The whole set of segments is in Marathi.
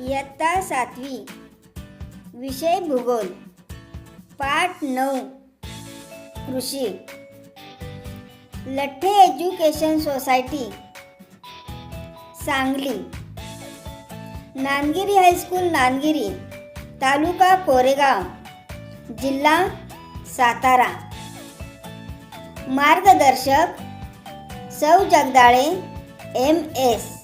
इयत्ता सातवी. विषय भूगोल. पाठ नऊ. कृषी. Latthe education society. Sangli. Nandgiri high school Nandgiri. Taluka Koregaon. जिल्हा सातारा. मार्गदर्शक सौ जगदाळे एम एस.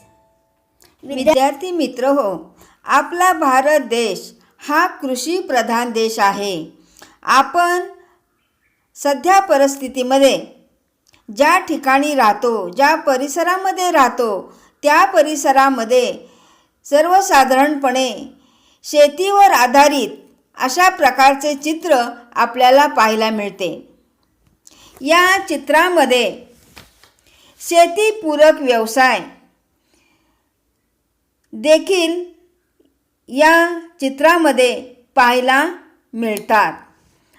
विद्यार्थी मित्र हो आपला भारत देश हा कृषी प्रधान देश आहे. आपण सध्या परिस्थितीमध्ये ज्या ठिकाणी राहतो ज्या परिसरामध्ये राहतो त्या परिसरामध्ये सर्वसाधारणपणे शेतीवर आधारित अशा प्रकारचे चित्र आपल्याला पाहायला मिळते. या चित्रामध्ये शेतीपूरक व्यवसाय देखील या चित्रामध्ये पाहायला मिळतात.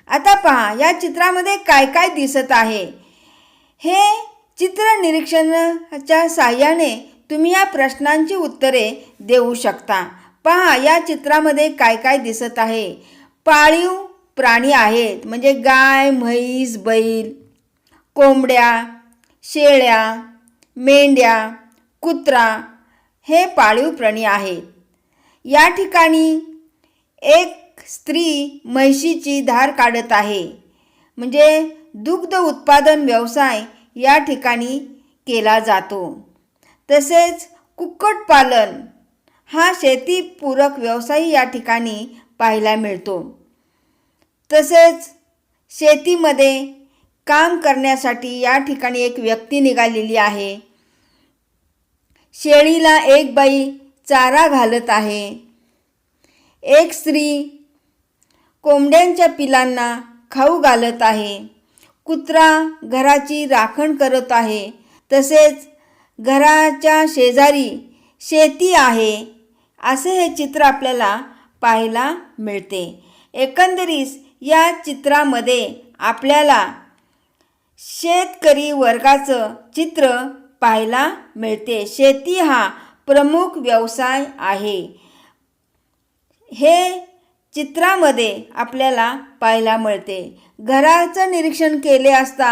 आता पहा या चित्रामध्ये काय काय दिसत आहे? हे चित्र निरीक्षणाच्या साहाय्याने तुम्ही या प्रश्नांची उत्तरे देऊ शकता. पहा या चित्रामध्ये काय काय दिसत आहे? पाळीव प्राणी आहेत म्हणजे गाय म्हैस बैल कोंबड्या शेळ्या मेंढ्या कुत्रा हे पाळीव प्राणी आहेत. या ठिकाणी एक स्त्री म्हैशीची धार काढत आहे. म्हणजे दुग्ध उत्पादन व्यवसाय या ठिकाणी केला जातो. तसेच कुक्कुटपालन हा शेतीपूरक व्यवसाय या ठिकाणी पाहायला मिळतो. तसेच शेतीमध्ये काम करण्यासाठी या ठिकाणी एक व्यक्ती निघालेली आहे. शेळीला एक बाई चारा घालत आहे. एक स्त्री कोंबड्यांच्या पिलांना खाऊ घालत आहे. कुत्रा घराची राखण करत आहे. तसेच घराच्या शेजारी शेती आहे. असे हे चित्र आपल्याला पाहायला मिळते. एकंदरीत या चित्रामध्ये आपल्याला शेतकरी वर्गाचं चित्र पाहायला मिळते. शेती हा प्रमुख व्यवसाय आहे. हे चित्रामध्ये आपल्याला पाहायला मिळते. घराचं निरीक्षण केले असता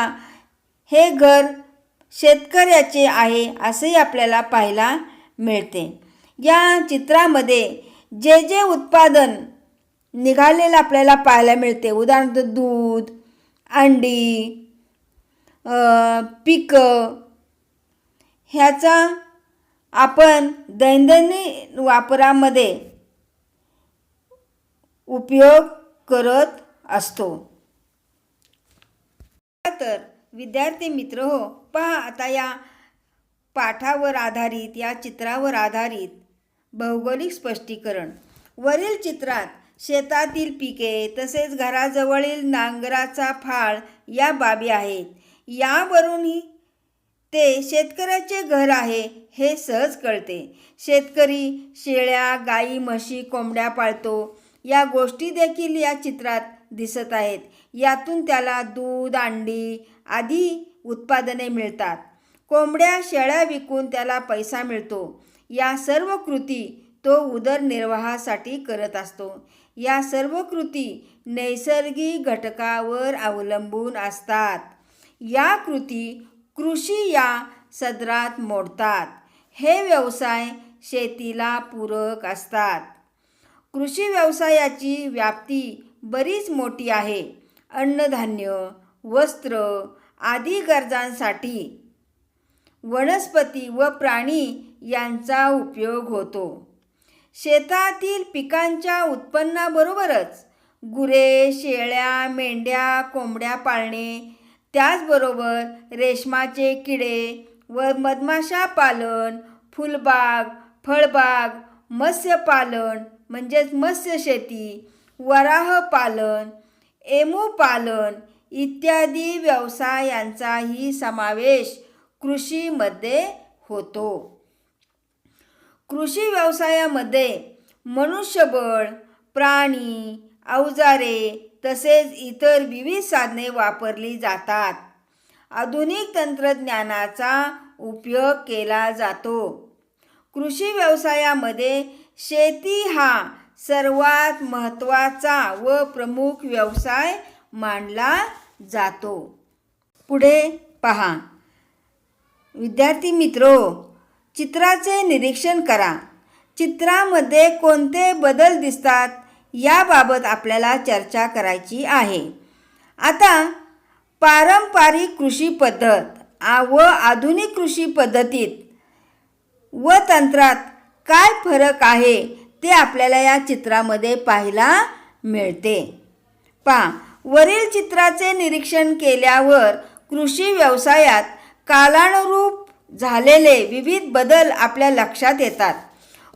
हे घर शेतकऱ्याचे आहे असेही आपल्याला पाहायला मिळते. या चित्रामध्ये जे जे उत्पादन निघालेलं आपल्याला पाहायला मिळते. उदाहरणार्थ दूध अंडी पिकं ह्याचा आपण दैनंदिन वापरामध्ये उपयोग करत असतो. तर विद्यार्थी मित्र हो पहा आता या पाठावर आधारित या चित्रावर आधारित भौगोलिक स्पष्टीकरण. वरील चित्रात शेतातील पिके तसेच घराजवळील नांगराचा फाळ या बाबी आहेत. यावरूनही ते शेतकऱ्याचे घर आहे हे सहज कळते. शेतकरी शेळ्या गाई म्हशी कोंबड्या पाळतो. या गोष्टी देखील या चित्रात दिसत आहेत. यातून त्याला दूध अंडी आदी उत्पादने मिळतात. कोंबड्या शेळ्या विकून त्याला पैसा मिळतो. या सर्व कृती तो उदरनिर्वाहासाठी करत असतो. या सर्व कृती नैसर्गिक घटकावर अवलंबून असतात. या कृती कृषी या सदरात मोडतात. हे व्यवसाय शेतीला पूरक असतात. कृषी व्यवसायाची व्याप्ती बरीच मोठी आहे. अन्नधान्य वस्त्र आदी गरजांसाठी वनस्पती व प्राणी यांचा उपयोग होतो. शेतातील पिकांच्या उत्पन्नाबरोबरच गुरे शेळ्या मेंढ्या कोंबड्या पाळणे त्याचबरोबर रेशमाचे किडे व मधमाशा पालन फुलबाग फळबाग मत्स्यपालन म्हणजेच मत्स्यशेती वराह पालन एमू पालन इत्यादी व्यवसायांचाही समावेश कृषीमध्ये होतो. कृषी व्यवसायामध्ये मनुष्यबळ प्राणी अवजारे तसेच इतर विविध साधने वापरली जातात. आधुनिक तंत्रज्ञानाचा उपयोग केला जातो. कृषी व्यवसायामध्ये शेती हा सर्वात महत्त्वाचा व प्रमुख व्यवसाय मानला जातो. पुढे पहा. विद्यार्थी मित्रो चित्राचे निरीक्षण करा. चित्रामध्ये कोणते बदल दिसतात? याबाबत आपल्याला चर्चा करायची आहे. आता पारंपरिक कृषी पद्धत आ- व आधुनिक कृषी पद्धतीत व तंत्रात काय फरक आहे ते आपल्याला या चित्रामध्ये पाहायला मिळते. पा वरील चित्राचे निरीक्षण केल्यावर कृषी व्यवसायात कालानुरूप झालेले विविध बदल आपल्या लक्षात येतात.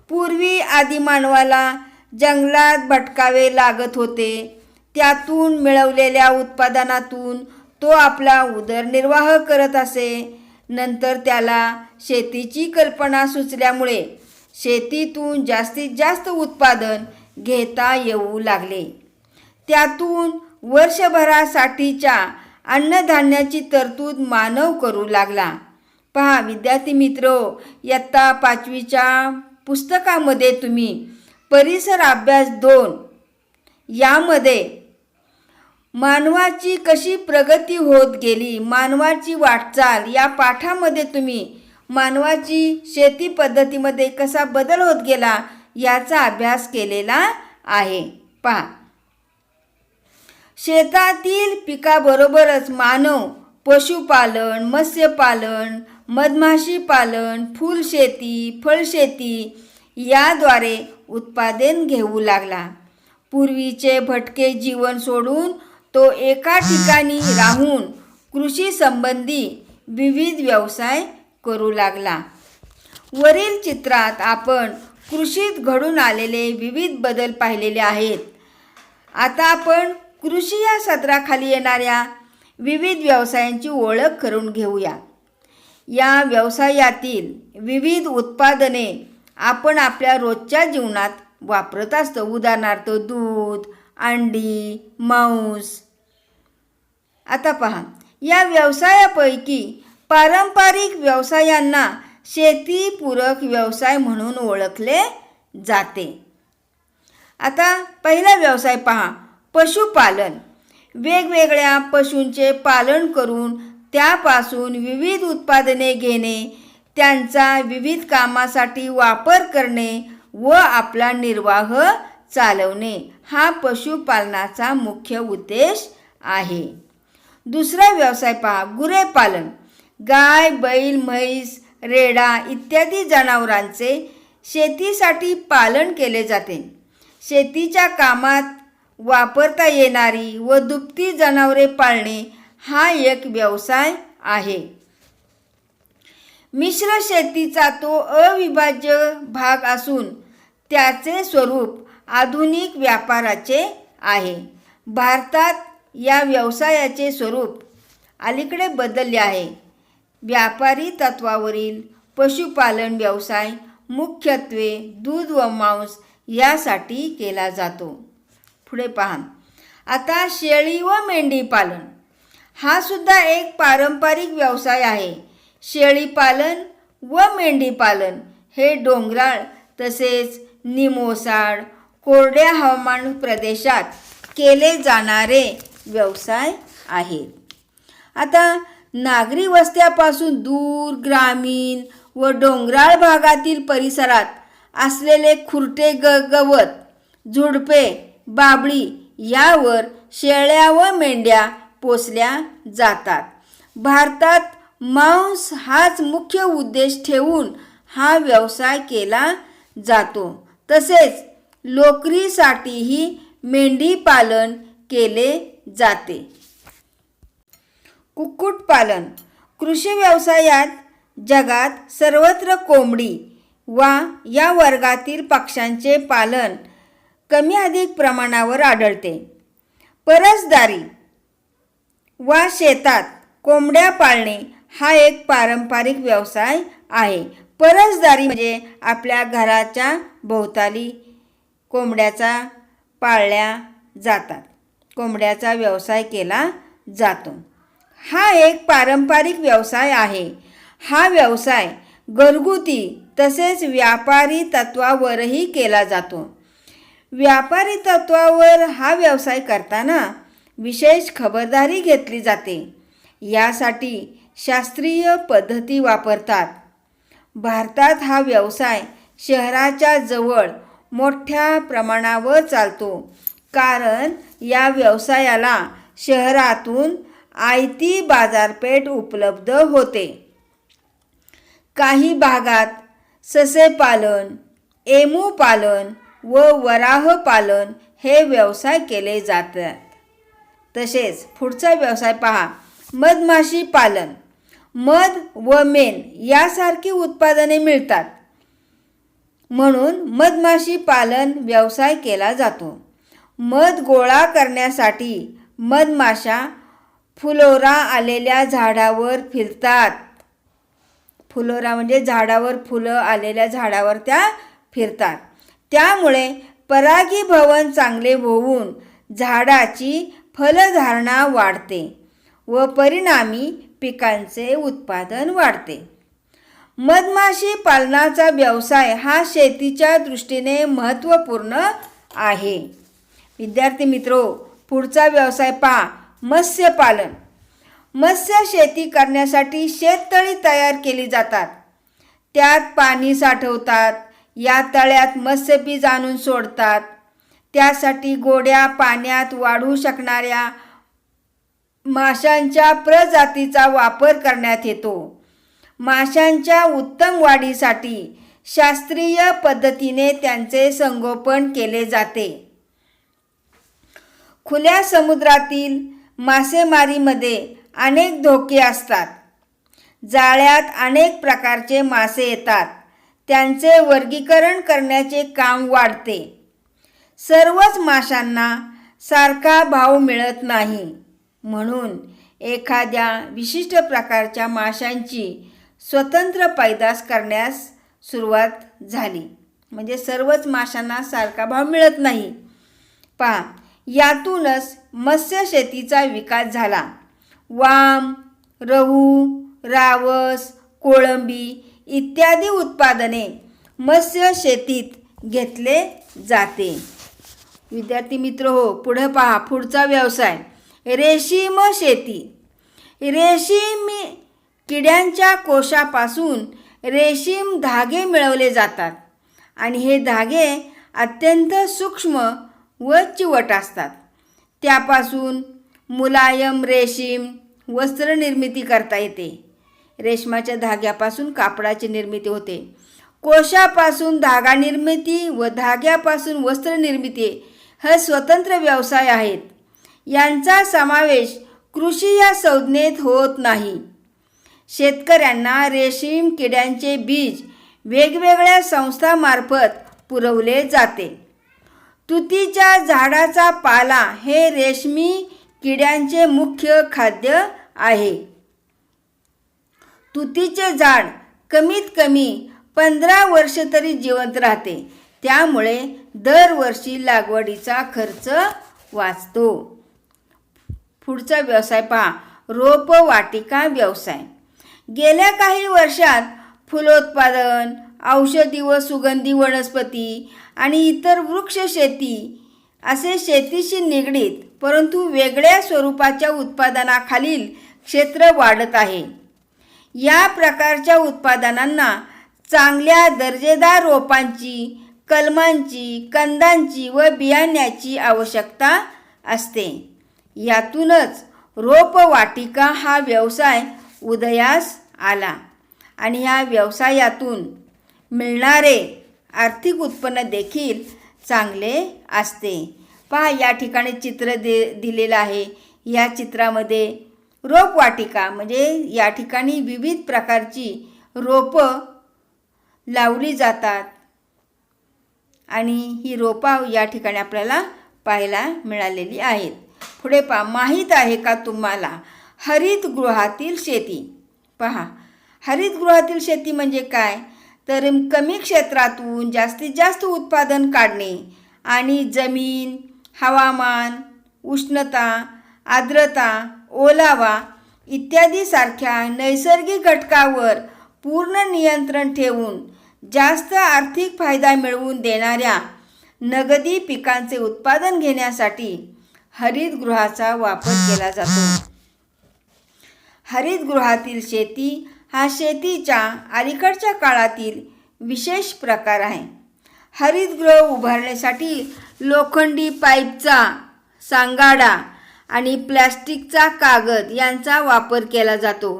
पूर्वी आदिमानवाला जंगलात भटकावे लागत होते. त्यातून मिळवलेल्या उत्पादनातून तो आपला उदरनिर्वाह करत असे. नंतर त्याला शेतीची कल्पना सुचल्यामुळे शेतीतून जास्तीत जास्त उत्पादन घेता येऊ लागले. त्यातून वर्षभरासाठीच्या अन्नधान्याची तरतूद मानव करू लागला. पहा विद्यार्थी मित्र इयत्ता पाचवीच्या पुस्तकामध्ये तुम्ही परिसर अभ्यास दोन. यामध्ये मानवाची कशी प्रगती होत गेली मानवाची वाटचाल या पाठामध्ये तुम्ही मानवाची शेती पद्धतीमध्ये कसा बदल होत गेला याचा अभ्यास केलेला आहे. पहा. शेतातील पिकाबरोबरच मानव पशुपालन मत्स्यपालन मधमाशी पालन फुलशेती फळशेती याद्वारे उत्पादन घेऊ लागला. पूर्वीचे भटके जीवन सोडून तो एका ठिकाणी राहून कृषी संबंधी विविध व्यवसाय करू लागला. वरील चित्रात आपण कृषीत घडून आलेले विविध बदल पाहिलेले आहेत. आता आपण कृषी या सत्राखाली येणाऱ्या विविध व्यवसायांची ओळख करून घेऊया. या व्यवसायातील विविध उत्पादने आपण आपल्या रोजच्या जीवनात वापरत असतो. उदाहरणार्थ दूध अंडी मांस. आता पहा या व्यवसायापैकी पारंपरिक व्यवसायांना शेतीपूरक व्यवसाय म्हणून ओळखले जाते. आता पहिला व्यवसाय पहा पशुपालन. वेगवेगळ्या पशूंचे पालन करून त्यापासून विविध उत्पादने घेणे त्यांचा विविध कामासाठी वापर करणे व आपला निर्वाह चालवणे हा पशुपालनाचा मुख्य उद्देश आहे. दुसरा व्यवसाय पहा गुरेपालन गाय बैल म्हैस रेडा इत्यादी जनावरांचे शेतीसाठी पालन केले जाते. शेतीच्या कामात वापरता येणारी व दुभती जनावरे पाळणे हा एक व्यवसाय आहे. मिश्र शेतीचा तो अविभाज्य भाग असून त्याचे स्वरूप आधुनिक व्यापाराचे आहे. भारतात या व्यवसायाचे स्वरूप अलीकडे बदलले आहे. व्यापारी तत्वावरील पशुपालन व्यवसाय मुख्यत्वे दूध व मांस यासाठी केला जातो. पुढे पहा. आता शेळी व मेंढी पालन. हा सुद्धा एक पारंपरिक व्यवसाय आहे. शेळीपालन व मेंढीपालन हे डोंगराळ तसेच निमोसाड कोरड्या हवामान प्रदेशात केले जाणारे व्यवसाय आहेत. आता नागरी वस्त्यापासून दूर ग्रामीण व डोंगराळ भागातील परिसरात असलेले खुरटे ग गवत झुडपे बाबळी यावर शेळ्या व मेंढ्या पोसल्या जातात. भारतात मांस हाच मुख्य उद्देश ठेवून हा व्यवसाय केला जातो. तसेच लोकरीसाठीही मेंढी पालन केले जाते. कुक्कुटपालन कृषी व्यवसायात जगात सर्वत्र कोंबडी वा या वर्गातील पक्ष्यांचे पालन कमी अधिक प्रमाणावर आढळते. परसदारी वा शेतात कोंबड्या पाळणे हा एक पारंपरिक व्यवसाय आहे. परसदारी म्हणजे आपल्या घराच्या भोवताली कोंबड्याचा पाळल्या जातात. कोंबड्याचा व्यवसाय केला जातो. हा एक पारंपरिक व्यवसाय आहे. हा व्यवसाय घरगुती तसेच व्यापारी तत्वावरही केला जातो. व्यापारी तत्वावर हा व्यवसाय करताना विशेष खबरदारी घेतली जाते. यासाठी शास्त्रीय पद्धती वापरतात. भारतात हा व्यवसाय शहराच्या जवळ मोठ्या प्रमाणावर चालतो. कारण या व्यवसायाला शहरातून आयती बाजारपेठ उपलब्ध होते. काही भागात ससेपालन एमू पालन व वराह पालन हे व्यवसाय केले जातात. तसेच पुढचा व्यवसाय पहा मधमाशी पालन. मध व मेण यासारखी उत्पादने मिळतात. म्हणून मधमाशी पालन व्यवसाय केला जातो. मध गोळा करण्यासाठी मधमाशा फुलोरा आलेल्या झाडावर फिरतात. फुलोरा म्हणजे झाडावर फुलं आलेल्या झाडावर त्या फिरतात. त्यामुळे परागीभवन चांगले होऊन झाडाची फलधारणा वाढते व परिणामी पिकांचे उत्पादन वाढते. मधमाशी पालनाचा व्यवसाय हा शेतीच्या दृष्टीने महत्त्वपूर्ण आहे. विद्यार्थी मित्रो पुढचा व्यवसाय पहा. मत्स्यपालन. मत्स्य शेती करण्यासाठी शेततळी तयार केली जातात. त्यात पाणी साठवतात. या तळ्यात मत्स्यबीज आणून सोडतात. त्यासाठी गोड्या पाण्यात वाढू शकणाऱ्या माशांच्या प्रजातीचा वापर करण्यात येतो. माशांच्या उत्तम वाढीसाठी शास्त्रीय पद्धतीने त्यांचे संगोपन केले जाते. खुल्या समुद्रातील मासेमारीमध्ये अनेक धोके असतात. जाळ्यात अनेक प्रकारचे मासे येतात. त्यांचे वर्गीकरण करण्याचे काम वाढते. सर्वच माशांना सारखा भाव मिळत नाही. म्हणून एखाद्या विशिष्ट प्रकारच्या माशांची स्वतंत्र पैदास करण्यास सुरुवात झाली. म्हणजे सर्वच माशांना सारखा भाव मिळत नाही. पहा यातूनच मत्स्य शेतीचा विकास झाला. वाम रहू रावस कोळंबी इत्यादी उत्पादने मत्स्य शेतीत घेतले जाते. विद्यार्थी मित्र हो पुढं पहा पुढचा व्यवसाय. रेशीम शेती. रेशीम किड्यांच्या कोशापासून रेशीम धागे मिळवले जातात आणि हे धागे अत्यंत सूक्ष्म व चिवट असतात. त्यापासून मुलायम रेशीम वस्त्रनिर्मिती करता येते. रेशमाच्या धाग्यापासून कापडाची निर्मिती होते. कोशापासून धागा निर्मिती व धाग्यापासून वस्त्र निर्मिती हे स्वतंत्र व्यवसाय आहेत. यांचा समावेश कृषी या संज्ञेत होत नाही. शेतकऱ्यांना रेशीम किड्यांचे बीज वेगवेगळ्या संस्थामार्फत पुरवले जाते. तुतीच्या झाडाचा पाला हे रेशमी किड्यांचे मुख्य खाद्य आहे. तुतीचे झाड कमीत कमी पंधरा वर्ष तरी जिवंत राहते. त्यामुळे दरवर्षी लागवडीचा खर्च वाचतो. पुढचा व्यवसाय पहा. रोपवाटिका व्यवसाय. गेल्या काही वर्षात फुलोत्पादन औषधी व सुगंधी वनस्पती आणि इतर वृक्ष शेती असे शेतीशी निगडीत परंतु वेगळ्या स्वरूपाच्या उत्पादनाखालील क्षेत्र वाढत आहे. या प्रकारच्या उत्पादनांना चांगल्या दर्जेदार रोपांची कलमांची कंदांची व बियाण्याची आवश्यकता असते. यातूनच रोपवाटिका हा व्यवसाय उदयास आला. आणि या व्यवसायातून मिळणारे आर्थिक उत्पन्न देखील चांगले असते. पहा या ठिकाणी चित्र दे दिलेलं आहे. या चित्रामध्ये रोपवाटिका म्हणजे या ठिकाणी विविध प्रकारची रोपं लावली जातात. आणि ही रोपं या ठिकाणी आपल्याला पाहायला मिळालेली आहेत. पुढे पा माहीत आहे का तुम्हाला? हरितगृहातील शेती. पहा हरितगृहातील शेती म्हणजे काय? तर कमी क्षेत्रातून जास्तीत जास्त उत्पादन काढणे आणि जमीन हवामान उष्णता आर्द्रता ओलावा इत्यादीसारख्या नैसर्गिक घटकावर पूर्ण नियंत्रण ठेवून जास्त आर्थिक फायदा मिळवून देणाऱ्या नगदी पिकांचे उत्पादन घेण्यासाठी हरितगृहाचा वापर केला जातो. हरितगृहातील शेती हा शेतीच्या अलीकडच्या काळातील विशेष प्रकार आहे. हरितगृह उभारण्यासाठी लोखंडी पाईपचा सांगाडा आणि प्लॅस्टिकचा कागद यांचा वापर केला जातो.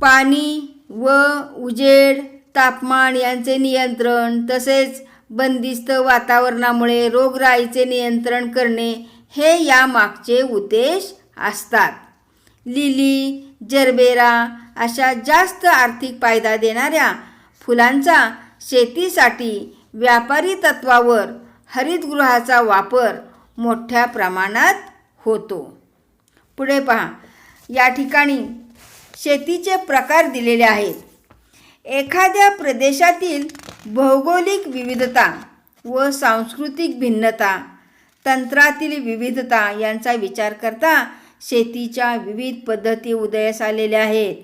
पाणी व उजेड तापमान यांचे नियंत्रण तसेच बंदिस्त वातावरणामुळे रोगराईचे नियंत्रण करणे हे या मागचे उद्देश असतात. लिली जरबेरा अशा जास्त आर्थिक फायदा देणाऱ्या फुलांचा शेतीसाठी व्यापारी तत्वावर हरितगृहाचा वापर मोठ्या प्रमाणात होतो. पुढे पहा. या ठिकाणी शेतीचे प्रकार दिलेले आहेत. एखाद्या प्रदेशातील भौगोलिक विविधता व सांस्कृतिक भिन्नता तंत्रातील विविधता यांचा विचार करता शेतीच्या विविध पद्धती उदयास आलेल्या आहेत.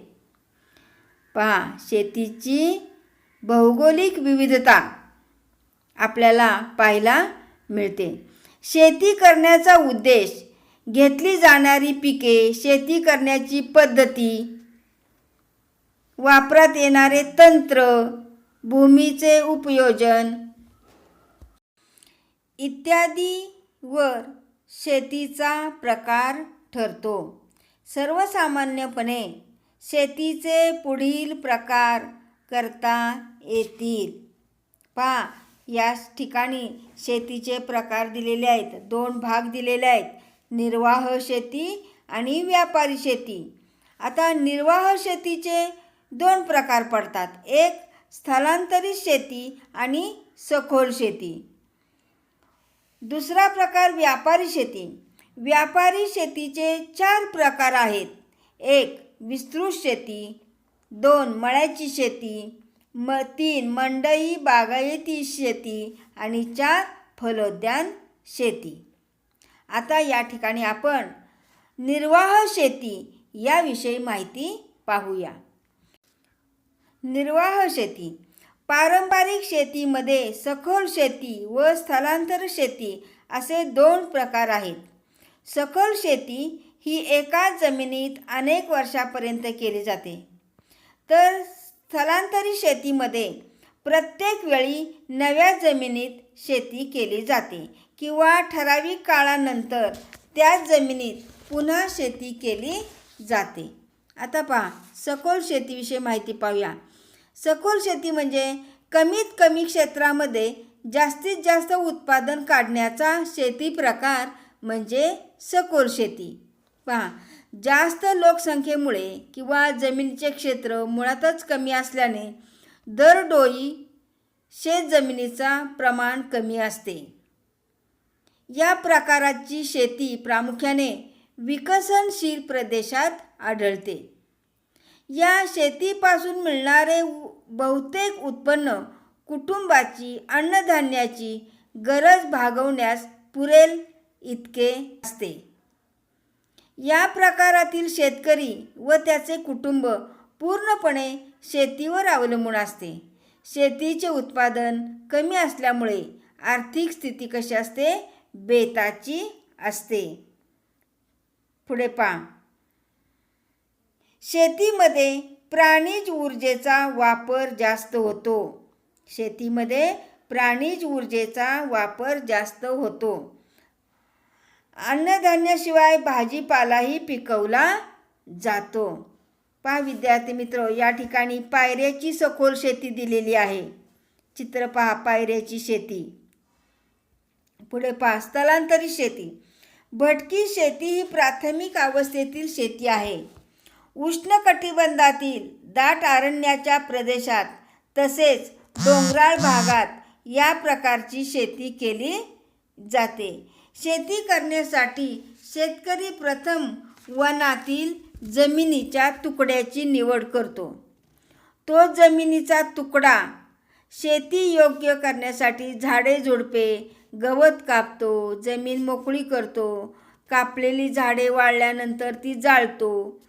पहा शेतीची भौगोलिक विविधता आपल्याला पाहायला मिळते. शेती करण्याचा उद्देश घेतली जाणारी पिके शेती करण्याची पद्धती वापरात येणारे तंत्र भूमीचे उपयोजन. इत्यादीवर शेतीचा प्रकार ठरतो. सर्वसामान्यपणे शेतीचे पुढील प्रकार करता येतील. पहा या ठिकाणी शेतीचे प्रकार दिलेले आहेत. दोन भाग दिलेले आहेत. निर्वाह शेती आणि व्यापारी शेती. आता निर्वाह शेतीचे दोन प्रकार पडतात. एक स्थलांतरित शेती आणि सखोल शेती. दुसरा प्रकार व्यापारी शेती. व्यापारी शेतीचे चार प्रकार आहेत. एक विस्तृत शेती. दोन मळ्याची शेती. म तीन मंडई बागायती शेती. आणि चार फलोद्यान शेती. आता या ठिकाणी आपण निर्वाह शेती याविषयी माहिती पाहूया. निर्वाह शेती. पारंपरिक शेतीमध्ये सखोल शेती व स्थलांतर शेती असे दोन प्रकार आहेत. सखोल शेती ही एकाच जमिनीत अनेक वर्षापर्यंत केली जाते. तर स्थलांतरित शेतीमध्ये प्रत्येक वेळी नव्या जमिनीत शेती केली जाते किंवा ठराविक काळानंतर त्याच जमिनीत पुन्हा शेती केली जाते. आता पहा सखोल शेतीविषयी माहिती पाहूया. सखोल शेती म्हणजे कमीत कमी क्षेत्रामध्ये जास्तीत जास्त उत्पादन काढण्याचा शेती प्रकार म्हणजे सखोल शेती. पहा जास्त लोकसंख्येमुळे किंवा जमिनीचे क्षेत्र मुळातच कमी असल्याने दरडोई शेतजमिनीचा प्रमाण कमी असते. या प्रकाराची शेती प्रामुख्याने विकसनशील प्रदेशात आढळते. या शेतीपासून मिळणारे बहुतेक उत्पन्न कुटुंबाची अन्नधान्याची गरज भागवण्यास पुरेल इतके असते. या प्रकारातील शेतकरी व त्याचे कुटुंब पूर्णपणे शेतीवर अवलंबून असते. शेतीचे उत्पादन कमी असल्यामुळे आर्थिक स्थिती कशी असते? बेताची असते. पुढे पहा. शेतीमध्ये प्राणीज ऊर्जेचा वापर जास्त होतो. शेतीमध्ये प्राणीज ऊर्जेचा वापर जास्त होतो. अन्नधान्याशिवाय भाजीपालाही पिकवला जातो. पहा विद्यार्थी मित्र या ठिकाणी पायऱ्याची सखोल शेती दिलेली आहे. चित्र पहा पायऱ्याची शेती. पुढे पहा स्थलांतरित शेती. भटकी शेती ही प्राथमिक अवस्थेतील शेती आहे. उष्णकटिबंधातील दाट अरण्याच्या प्रदेशात तसेच डोंगराळ भागात या प्रकारची शेती केली जाते. शेती करण्यासाठी शेतकरी प्रथम वनातील जमिनीच्या तुकड्याची निवड करतो. तो जमिनीचा तुकडा शेती योग्य करण्यासाठी झाडे झुडपे गवत कापतो जमीन मोकळी करतो कापलेली झाडे वाळल्यानंतर ती जाळतो.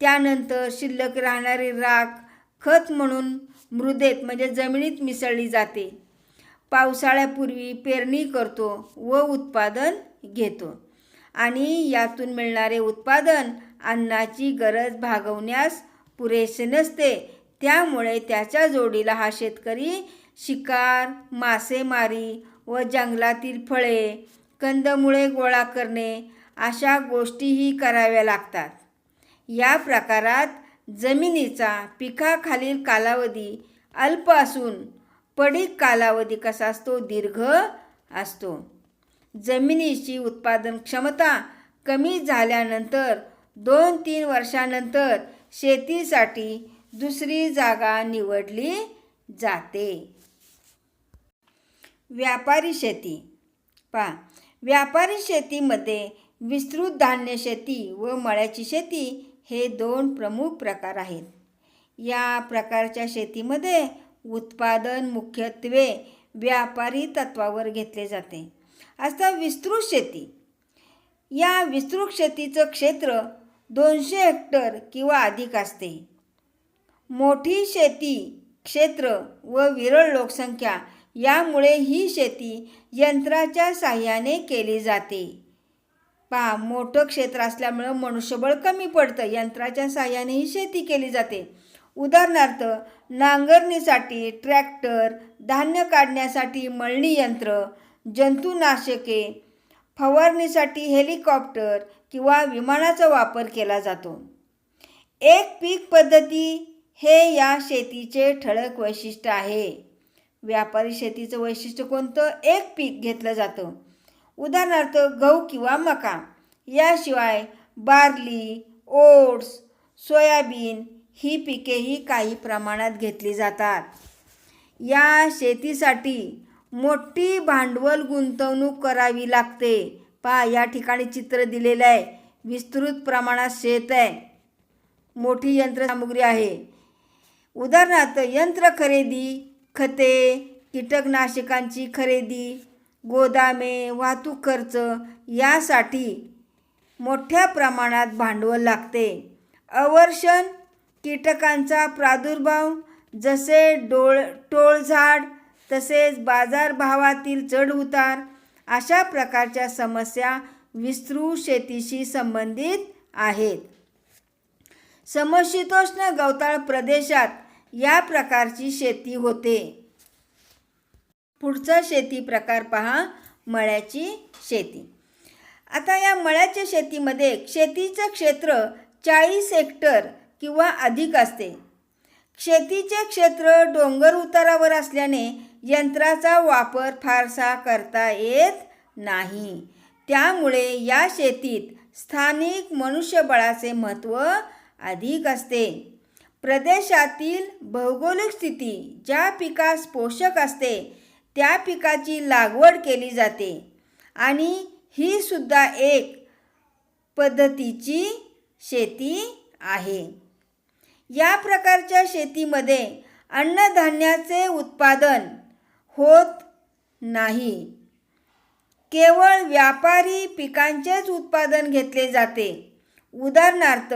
त्यानंतर शिल्लक राहणारी राख खत म्हणून मृदेत म्हणजे जमिनीत मिसळली जाते. पावसाळ्यापूर्वी पेरणी करतो व उत्पादन घेतो. आणि यातून मिळणारे उत्पादन अन्नाची गरज भागवण्यास पुरेसे नसते. त्यामुळे त्याच्या जोडीला हा शेतकरी शिकार मासेमारी व जंगलातील फळे कंदमुळे गोळा करणे अशा गोष्टीही कराव्या लागतात. या प्रकारात जमिनीचा पिकाखालील कालावधी अल्प असून पडीक कालावधी कसा असतो? दीर्घ असतो. जमिनीची उत्पादन क्षमता कमी झाल्यानंतर दोन तीन वर्षानंतर शेतीसाठी दुसरी जागा निवडली जाते. व्यापारी शेती. पहा व्यापारी शेतीमध्ये विस्तृत धान्य शेती व मळ्याची शेती हे दोन प्रमुख प्रकार आहेत. या प्रकारच्या शेतीमध्ये उत्पादन मुख्यत्वे व्यापारी तत्वावर घेतले जाते. आता विस्तृत शेती. या विस्तृत शेतीचं क्षेत्र दोनशे हेक्टर किंवा अधिक असते. मोठी शेती क्षेत्र व विरळ लोकसंख्या यामुळे ही शेती यंत्राच्या साह्याने केली जाते. पहा मोठं क्षेत्र असल्यामुळं मनुष्यबळ कमी पडतं. यंत्राच्या साह्यानेही शेती केली जाते. उदाहरणार्थ नांगरणीसाठी ट्रॅक्टर धान्य काढण्यासाठी मळणी यंत्र जंतुनाशके फवारणीसाठी हेलिकॉप्टर किंवा विमानाचा वापर केला जातो. एक पीक पद्धती हे या शेतीचे ठळक वैशिष्ट्य आहे. व्यापारी शेतीचं वैशिष्ट्य कोणतं? एक पीक घेतलं जातं. उदाहरणार्थ गहू किंवा मका. याशिवाय बार्ली ओट्स सोयाबीन ही पिकेही काही प्रमाणात घेतली जातात. या शेतीसाठी मोठी भांडवल गुंतवणूक करावी लागते. पहा या ठिकाणी चित्र दिलेलं आहे. विस्तृत प्रमाणात शेत आहे. मोठी यंत्रसामुग्री आहे. उदाहरणार्थ यंत्र खरेदी खते कीटकनाशकांची खरेदी गोदामे वाहतूक खर्च यासाठी मोठ्या प्रमाणात भांडवल लागते. अवर्षण कीटकांचा प्रादुर्भाव जसे डोळ टोळझाड तसेच बाजारभावातील चढउतार अशा प्रकारच्या समस्या विस्तृत शेतीशी संबंधित आहेत. समशीतोष्ण गवताळ प्रदेशात या प्रकारची शेती होते. पुढचा शेती प्रकार पहा मळ्याची शेती. आता या मळ्याच्या शेतीमध्ये शेतीचं क्षेत्र चाळीस हेक्टर किंवा अधिक असते. शेतीचे क्षेत्र डोंगर उतारावर असल्याने यंत्राचा वापर फारसा करता येत नाही. त्यामुळे या शेतीत स्थानिक मनुष्यबळाचे महत्त्व अधिक असते. प्रदेशातील भौगोलिक स्थिती ज्या पिकास पोषक असते त्या पिकाची लागवड केली जाते. आणि ही सुद्धा एक पद्धतीची शेती आहे. या प्रकारच्या शेतीमध्ये अन्नधान्याचे उत्पादन होत नाही. केवळ व्यापारी पिकांचेच उत्पादन घेतले जाते. उदाहरणार्थ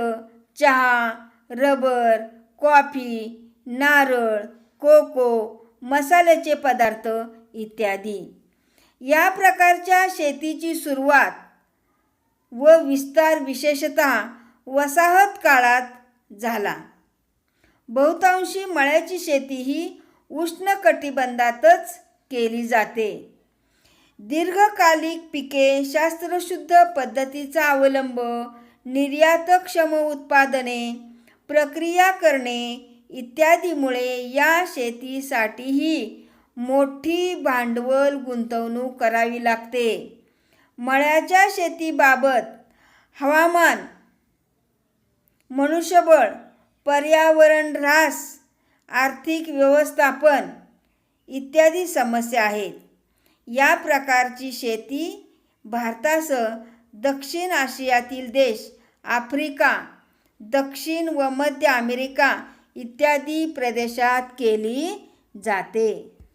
चहा रबर कॉफी नारळ कोको मसाल्याचे पदार्थ इत्यादी. या प्रकारच्या शेतीची सुरुवात व विस्तार विशेषतः वसाहत काळात झाला. बहुतांशी मळ्याची शेती ही उष्णकटिबंधातच केली जाते. दीर्घकालिक पिके शास्त्रशुद्ध पद्धतीचा अवलंब निर्यातक्षम उत्पादने प्रक्रिया करणे इत्यादीमुळे या शेतीसाठीही मोठी भांडवल गुंतवणूक करावी लागते. मळ्याच्या शेतीबाबत हवामान मनुष्यबळ पर्यावरण ऱ्हास आर्थिक व्यवस्थापन इत्यादी समस्या आहेत. या प्रकारची शेती भारतासह दक्षिण आशियातील देश आफ्रिका दक्षिण व मध्य अमेरिका इत्यादी प्रदेशात केली जाते.